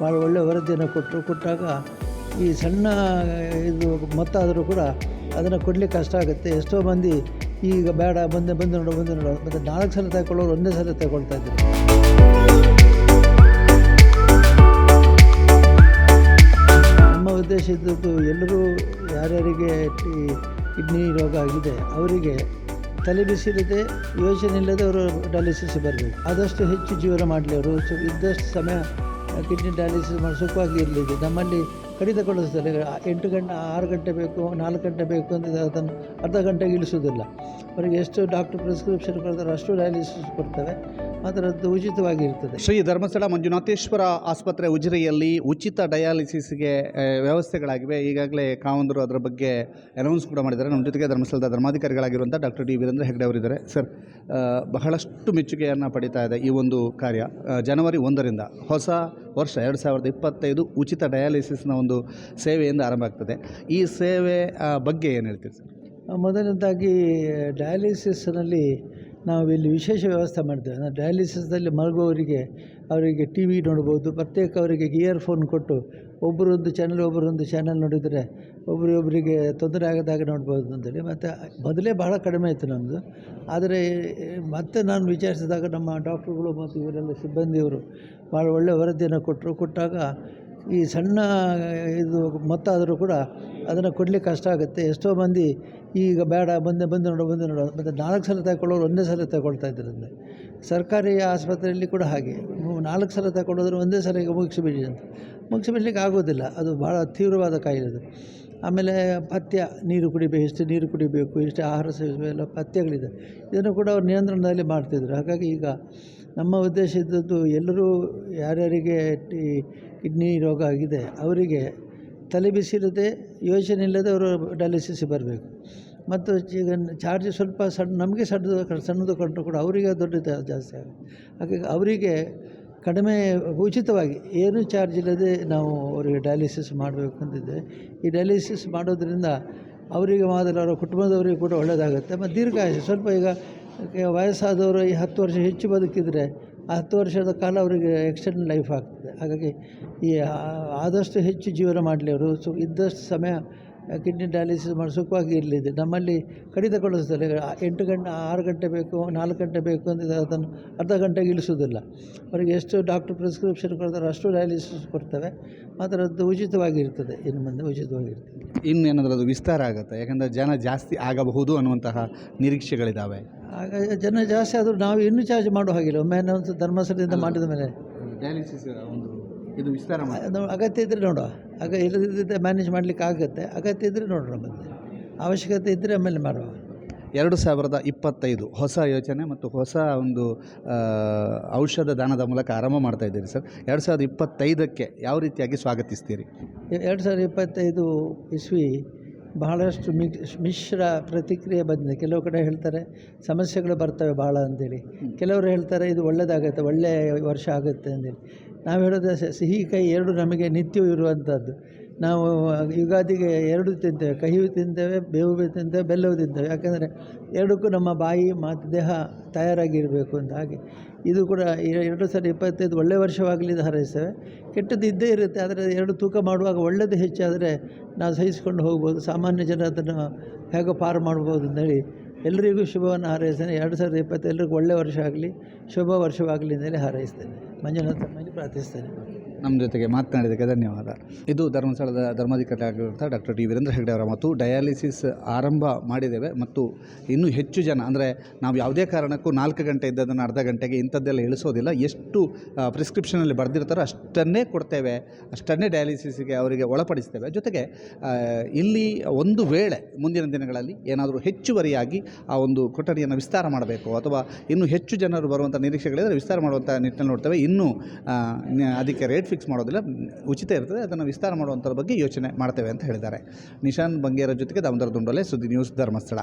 ಭಾಳ ಒಳ್ಳೆಯ ವರದಿಯನ್ನು ಕೊಟ್ಟರು ಕೊಟ್ಟಾಗ ಈ ಸಣ್ಣ ಇದು ಮೊತ್ತ ಆದರೂ ಕೂಡ ಅದನ್ನು ಕೊಡಲಿಕ್ಕೆ ಕಷ್ಟ ಆಗುತ್ತೆ. ಎಷ್ಟೋ ಮಂದಿ ಈಗ ಬೇಡ, ಬಂದೆ, ಬಂದು ನೋಡು ಬಂದು ನೋಡು, ಮತ್ತು ನಾಲ್ಕು ಸಲ ತಗೊಳ್ಳೋರು ಒಂದೇ ಸಲ ತಗೊಳ್ತಾ ಇದ್ದರು ನಮ್ಮ ಉದ್ದೇಶ ಇದ್ದದ್ದು ಎಲ್ಲರೂ ಯಾರ್ಯಾರಿಗೆ ಕಿಡ್ನಿ ರೋಗ ಆಗಿದೆ, ಅವರಿಗೆ ತಲೆ ಬಿಸಿಲಿದೆ, ಯೋಚನೆ ಇಲ್ಲದೆ ಅವರು ಡಯಾಲಿಸಿಸ್ ಬರಬೇಕು. ಆದಷ್ಟು ಹೆಚ್ಚು ಜೀವನ ಮಾಡಲಿ ಅವರು. ಇದ್ದಷ್ಟು ಸಮಯ ಕಿಡ್ನಿ ಡಯಾಲಿಸಿಸ್ ಮಾಡಿ ಸುಖವಾಗಿ ಇರಲಿದೆ ನಮ್ಮಲ್ಲಿ ಕಡಿತಗೊಳಿಸ್ತಾರೆ ಎಂಟು ಗಂಟೆ, ಆರು ಗಂಟೆ ಬೇಕು, ನಾಲ್ಕು ಗಂಟೆ ಬೇಕು ಅಂತ ಅದನ್ನು ಅರ್ಧ ಗಂಟೆಗೆ ಇಳಿಸೋದಿಲ್ಲ. ಅವರಿಗೆ ಎಷ್ಟು ಡಾಕ್ಟರ್ ಪ್ರಿಸ್ಕ್ರಿಪ್ಷನ್ ಕೊಡ್ತಾರೆ ಅಷ್ಟು ಡಯಾಲಿಸಿಸ್ ಕೊಡ್ತಾರೆ ಆದರೆ ಅದು ಉಚಿತವಾಗಿ ಇರ್ತದೆ ಶ್ರೀ ಧರ್ಮಸ್ಥಳ ಮಂಜುನಾಥೇಶ್ವರ ಆಸ್ಪತ್ರೆ ಉಜಿರೆಯಲ್ಲಿ ಉಚಿತ ಡಯಾಲಿಸಿಸ್ಗೆ ವ್ಯವಸ್ಥೆಗಳಾಗಿವೆ. ಈಗಾಗಲೇ ಕಾವಂದರು ಅದರ ಬಗ್ಗೆ ಅನೌನ್ಸ್ ಕೂಡ ಮಾಡಿದ್ದಾರೆ. ನಮ್ಮ ಜೊತೆಗೆ ಧರ್ಮಸ್ಥಳದ ಧರ್ಮಾಧಿಕಾರಿಗಳಾಗಿರುವಂಥ ಡಾಕ್ಟರ್ ಡಿ ವೀರೇಂದ್ರ ಹೆಗ್ಡೆ ಅವರಿದ್ದಾರೆ. ಸರ್ ಬಹಳಷ್ಟು ಮೆಚ್ಚುಗೆಯನ್ನು ಪಡಿತಾ ಇದೆ ಈ ಒಂದು ಕಾರ್ಯ. ಜನವರಿ ಒಂದರಿಂದ ಹೊಸ ವರ್ಷ ಎರಡು ಸಾವಿರದ ಇಪ್ಪತ್ತೈದು ಉಚಿತ ಡಯಾಲಿಸಿಸ್ನ ಒಂದು ಸೇವೆಯಿಂದ ಆರಂಭ ಆಗ್ತದೆ. ಈ ಸೇವೆ ಬಗ್ಗೆ ಏನು ಹೇಳ್ತೀರಿ ಸರ್? ಮೊದಲನೇದಾಗಿ, ಡಯಾಲಿಸಿಸ್ನಲ್ಲಿ ನಾವು ಇಲ್ಲಿ ವಿಶೇಷ ವ್ಯವಸ್ಥೆ ಮಾಡ್ತೇವೆ. ಅಂದರೆ ಡಯಾಲಿಸಿಸ್ದಲ್ಲಿ ಮಲಗುವವರಿಗೆ ಅವರಿಗೆ ಟಿ ವಿ ನೋಡ್ಬೋದು, ಪ್ರತ್ಯೇಕ ಅವರಿಗೆ ಇಯರ್ಫೋನ್ ಕೊಟ್ಟು ಒಬ್ಬರೊಂದು ಚಾನಲ್ ಒಬ್ಬರೊಂದು ಚಾನಲ್ ನೋಡಿದರೆ ಒಬ್ಬರಿಗೊಬ್ಬರಿಗೆ ತೊಂದರೆ ಆಗದಾಗ ನೋಡ್ಬೋದು ಅಂತೇಳಿ ಮತ್ತು ಮೊದಲೇ ಬಹಳ ಕಡಿಮೆ ಇತ್ತು ನಮ್ಮದು ಆದರೆ ಮತ್ತೆ ನಾನು ವಿಚಾರಿಸಿದಾಗ ನಮ್ಮ ಡಾಕ್ಟ್ರುಗಳು ಮತ್ತು ಇವರೆಲ್ಲ ಸಿಬ್ಬಂದಿಯವರು ಭಾಳ ಒಳ್ಳೆಯ ವರದಿಯನ್ನು ಕೊಟ್ಟರು. ಕೊಟ್ಟಾಗ ಈ ಸಣ್ಣ ಇದು ಮೊತ್ತ ಆದರೂ ಕೂಡ ಅದನ್ನು ಕೊಡಲಿಕ್ಕೆ ಕಷ್ಟ ಆಗುತ್ತೆ. ಎಷ್ಟೋ ಮಂದಿ ಈಗ ಬೇಡ, ಬಂದೆ, ಬಂದು ನೋಡು ಬಂದು ನೋಡು ಮತ್ತು ನಾಲ್ಕು ಸಲ ತಗೊಳ್ಳೋರು ಒಂದೇ ಸಲ ತಗೊಳ್ತಾ ಇದ್ದರಿಂದ ಸರ್ಕಾರಿ ಆಸ್ಪತ್ರೆಯಲ್ಲಿ ಕೂಡ ಹಾಗೆ. ನಾಲ್ಕು ಸಲ ತಗೊಳ್ಳೋದ್ರೆ ಒಂದೇ ಸಲ ಈಗ ಮುಗಿಸಿಬಿಡಿ ಅಂತ. ಮುಗಿಸಿಬಿಡ್ಲಿಕ್ಕೆ ಆಗೋದಿಲ್ಲ. ಅದು ಭಾಳ ತೀವ್ರವಾದ ಕಾಯಿಲೆ ಅದು. ಆಮೇಲೆ ಪಥ್ಯ, ನೀರು ಕುಡಿಬೇಕು, ಎಷ್ಟು ನೀರು ಕುಡಿಬೇಕು ಇಷ್ಟು ಆಹಾರ ಸೇವಿಸಬೇಕು ಪಥ್ಯಗಳಿದೆ. ಇದನ್ನು ಕೂಡ ಅವ್ರು ನಿಯಂತ್ರಣದಲ್ಲಿ ಮಾಡ್ತಿದ್ರು. ಹಾಗಾಗಿ ಈಗ ನಮ್ಮ ಉದ್ದೇಶ ಇದ್ದದ್ದು ಎಲ್ಲರೂ ಯಾರ್ಯಾರಿಗೆ ಟಿ ಕಿಡ್ನಿ ರೋಗ ಆಗಿದೆ, ಅವರಿಗೆ ತಲೆ ಬಿಸಿಲಿದೆ ಯೋಚನೆ ಇಲ್ಲದೆ ಅವರು ಡಯಾಲಿಸಿಸ್ ಬರಬೇಕು. ಮತ್ತು ಈಗ ಚಾರ್ಜ್ ಸ್ವಲ್ಪ ಸಣ್ಣ, ನಮಗೆ ಸಣ್ಣದು ಸಣ್ಣದು ಕೊಟ್ಟರು ಕೂಡ ಅವರಿಗೆ ದೊಡ್ಡ ಜಾಸ್ತಿ ಆಗುತ್ತೆ. ಹಾಗಾಗಿ ಅವರಿಗೆ ಕಡಿಮೆ ಉಚಿತವಾಗಿ ಏನೂ ಚಾರ್ಜ್ ಇಲ್ಲದೆ ನಾವು ಅವರಿಗೆ ಡಯಾಲಿಸಿಸ್ ಮಾಡಬೇಕು ಅಂತಿದ್ದೆ ಈ ಡಯಾಲಿಸಿಸ್ ಮಾಡೋದ್ರಿಂದ ಅವರಿಗೆ ಮಾತ್ರ ಅವರ ಕುಟುಂಬದವರಿಗೆ ಕೂಡ ಒಳ್ಳೆಯದಾಗುತ್ತೆ. ಮತ್ತು ದೀರ್ಘಾಯಸ ಸ್ವಲ್ಪ ಈಗ ವಯಸ್ಸಾದವರು ಈ ಹತ್ತು ವರ್ಷ ಹೆಚ್ಚು ಬದುಕಿದರೆ ಹತ್ತು ವರ್ಷದ ಕಾಲ ಅವರಿಗೆ ಎಕ್ಸ್ಟೆಂಡ್ ಲೈಫ್ ಆಗ್ತದೆ. ಹಾಗಾಗಿ ಈ ಆದಷ್ಟು ಹೆಚ್ಚು ಜೀವನ ಮಾಡಲಿ ಅವರು. ಸೊ ಇದ್ದಷ್ಟು ಸಮಯ ಕಿಡ್ನಿ ಡಯಾಲಿಸಿಸ್ ಮಾಡಿ ಸುಖವಾಗಿ ಇರಲಿದೆ. ನಮ್ಮಲ್ಲಿ ಕಡಿತಗೊಳಿಸ್ತಾರೆ ಎಂಟು ಗಂಟೆ ಆರು ಗಂಟೆ ಬೇಕು ನಾಲ್ಕು ಗಂಟೆ ಬೇಕು ಅಂತ ಅದನ್ನು ಅರ್ಧ ಗಂಟೆಗೆ ಇಳಿಸೋದಿಲ್ಲ ಅವರಿಗೆ ಎಷ್ಟು ಡಾಕ್ಟರ್ ಪ್ರಿಸ್ಕ್ರಿಪ್ಷನ್ ಕೊಡ್ತಾರೆ ಅಷ್ಟು ಡಯಾಲಿಸಿಸ್ ಕೊಡ್ತವೆ. ಮಾತ್ರ ಅದು ಉಚಿತವಾಗಿರ್ತದೆ. ಇನ್ನು ಮುಂದೆ ಉಚಿತವಾಗಿರ್ತದೆ. ಇನ್ನೇನಾದರೂ ಅದು ವಿಸ್ತಾರ ಆಗುತ್ತೆ? ಯಾಕಂದರೆ ಜನ ಜಾಸ್ತಿ ಆಗಬಹುದು ಅನ್ನುವಂತಹ ನಿರೀಕ್ಷೆಗಳಿದ್ದಾವೆ ಆಗ ಜನ ಜಾಸ್ತಿ ಆದರೂ ನಾವು ಇನ್ನೂ ಚಾರ್ಜ್ ಮಾಡೋ ಹಾಗಿಲ್ಲ. ಒಮ್ಮೆ ನಾವು ಧರ್ಮಸ್ಥಳದಿಂದ ಮಾಡಿದ ಮೇಲೆ. ಡಯಾಲಿಸಿಸ್ ಒಂದು ಇದು ವಿಸ್ತಾರ ಅಗತ್ಯ ಇದ್ದರೆ ನೋಡುವ. ಆಗ ಇಲ್ಲದಿದ್ದರೆ ಮ್ಯಾನೇಜ್ ಮಾಡಲಿಕ್ಕೆ ಆಗುತ್ತೆ. ಅಗತ್ಯ ಇದ್ದರೆ ನೋಡೋಣ ಮತ್ತೆ. ಅವಶ್ಯಕತೆ ಇದ್ದರೆ ಆಮೇಲೆ ಮಾಡುವ. ಎರಡು ಸಾವಿರದ ಇಪ್ಪತ್ತೈದು ಹೊಸ ಯೋಚನೆ ಮತ್ತು ಹೊಸ ಒಂದು ಔಷಧ ದಾನದ ಮೂಲಕ ಆರಂಭ ಮಾಡ್ತಾ ಇದ್ದೀರಿ ಸರ್. ಎರಡು ಸಾವಿರದ ಇಪ್ಪತ್ತೈದಕ್ಕೆ ಯಾವ ರೀತಿಯಾಗಿ ಸ್ವಾಗತಿಸ್ತೀರಿ? ಎರಡು ಸಾವಿರದ ಇಪ್ಪತ್ತೈದು ಇಸ್ವಿ ಬಹಳಷ್ಟು ಮಿಶ್ರ ಪ್ರತಿಕ್ರಿಯೆ ಬಂದಿದೆ. ಕೆಲವು ಕಡೆ ಹೇಳ್ತಾರೆ ಸಮಸ್ಯೆಗಳು ಬರ್ತವೆ ಭಾಳ ಅಂತೇಳಿ. ಕೆಲವರು ಹೇಳ್ತಾರೆ ಇದು ಒಳ್ಳೆಯದಾಗುತ್ತೆ ಒಳ್ಳೆಯ ವರ್ಷ ಆಗುತ್ತೆ ಅಂತೇಳಿ. ನಾವು ಹೇಳೋದು ಸಿಹಿ ಕೈ ಎರಡು ನಮಗೆ ನಿತ್ಯವೂ ಇರುವಂಥದ್ದು ನಾವು ಯುಗಾದಿಗೆ ಎರಡು ತಿಂತೇವೆ. ಕಹಿಯೂ ತಿಂತೇವೆ, ಬೇವು ತಿಂತೇವೆ, ಬೆಲ್ಲವು ತಿಂತೇವೆ. ಯಾಕೆಂದರೆ ಎರಡಕ್ಕೂ ನಮ್ಮ ಬಾಯಿ, ಮಾತು, ದೇಹ ತಯಾರಾಗಿರಬೇಕು ಅಂತ ಹಾಗೆ. ಇದು ಕೂಡ ಎರಡು ಸಾವಿರದ ಇಪ್ಪತ್ತೈದು ಒಳ್ಳೆಯ ವರ್ಷವಾಗಲಿ ಹಾರೈಸ್ತೇವೆ. ಕೆಟ್ಟದ್ದು ಇದ್ದೇ ಇರುತ್ತೆ, ಆದರೆ ಎರಡು ತೂಕ ಮಾಡುವಾಗ ಒಳ್ಳೆಯದು ಹೆಚ್ಚಾದರೆ ನಾವು ಸಹಿಸಿಕೊಂಡು ಹೋಗ್ಬೋದು. ಸಾಮಾನ್ಯ ಜನ ಅದನ್ನು ಹೇಗೋ ಪಾರು ಮಾಡ್ಬೋದು ಅಂತೇಳಿ ಎಲ್ಲರಿಗೂ ಶುಭವನ್ನು ಹಾರೈಸ್ತೇನೆ. ಎರಡು ಸಾವಿರದ ಇಪ್ಪತ್ತೆಲ್ಲರಿಗೂ ಒಳ್ಳೆಯ ವರ್ಷ ಆಗಲಿ ಶುಭ ವರ್ಷವಾಗಲಿ ಅಂತೇಳಿ ಹಾರೈಸ್ತೇನೆ. ಮೇಲೆ ಪ್ರಾರ್ಥಿಸ್ತೇನೆ. ನಮ್ಮ ಜೊತೆಗೆ ಮಾತನಾಡಿದ್ದಕ್ಕೆ ಧನ್ಯವಾದ. ಇದು ಧರ್ಮಸ್ಥಳದ ಧರ್ಮಾಧಿಕಾರಿ ಆಗಿರುವಂಥ ಡಾಕ್ಟರ್ ಟಿ. ವೀರೇಂದ್ರ ಹೆಗ್ಡೆ ಅವರ ಮತ್ತು ಡಯಾಲಿಸಿಸ್ ಆರಂಭ ಮಾಡಿದ್ದೇವೆ ಮತ್ತು ಇನ್ನೂ ಹೆಚ್ಚು ಜನ, ಅಂದರೆ ನಾವು ಯಾವುದೇ ಕಾರಣಕ್ಕೂ ನಾಲ್ಕು ಗಂಟೆ ಇದ್ದದನ್ನು ಅರ್ಧ ಗಂಟೆಗೆ ಇಂಥದ್ದೆಲ್ಲ ಇಳಿಸೋದಿಲ್ಲ. ಎಷ್ಟು ಪ್ರಿಸ್ಕ್ರಿಪ್ಷನಲ್ಲಿ ಬರೆದಿರ್ತಾರೋ ಅಷ್ಟನ್ನೇ ಕೊಡ್ತೇವೆ. ಅಷ್ಟನ್ನೇ ಡಯಾಲಿಸಿಸ್ಗೆ ಅವರಿಗೆ ಒಳಪಡಿಸ್ತೇವೆ. ಜೊತೆಗೆ ಇಲ್ಲಿ ಒಂದು ವೇಳೆ ಮುಂದಿನ ದಿನಗಳಲ್ಲಿ ಏನಾದರೂ ಹೆಚ್ಚುವರಿಯಾಗಿ ಆ ಒಂದು ಕೊಠಡಿಯನ್ನು ವಿಸ್ತಾರ ಮಾಡಬೇಕು ಅಥವಾ ಇನ್ನೂ ಹೆಚ್ಚು ಜನರು ಬರುವಂಥ ನಿರೀಕ್ಷೆಗಳಿದ್ದರೆ ವಿಸ್ತಾರ ಮಾಡುವಂಥ ನಿಟ್ಟಿನಲ್ಲಿ ನೋಡ್ತೇವೆ. ಇನ್ನೂ ಅದಕ್ಕೆ ರೇಟ್ ಫಿಕ್ಸ್ ಮಾಡೋದಿಲ್ಲ, ಉಚಿತ ಇರ್ತದೆ, ಅದನ್ನು ವಿಸ್ತಾರ ಮಾಡುವಂಥದ್ರ ಬಗ್ಗೆ ಯೋಚನೆ ಮಾಡ್ತೇವೆ ಅಂತ ಹೇಳಿದ್ದಾರೆ. ನಿಶಾನ್ ಬಂಗೇರ ಜೊತೆಗೆ ದಾಮೋದರ ದುಂಡೋಲೆ ಸುದ್ದಿ ನ್ಯೂಸ್ ಧರ್ಮಸ್ಥಳ.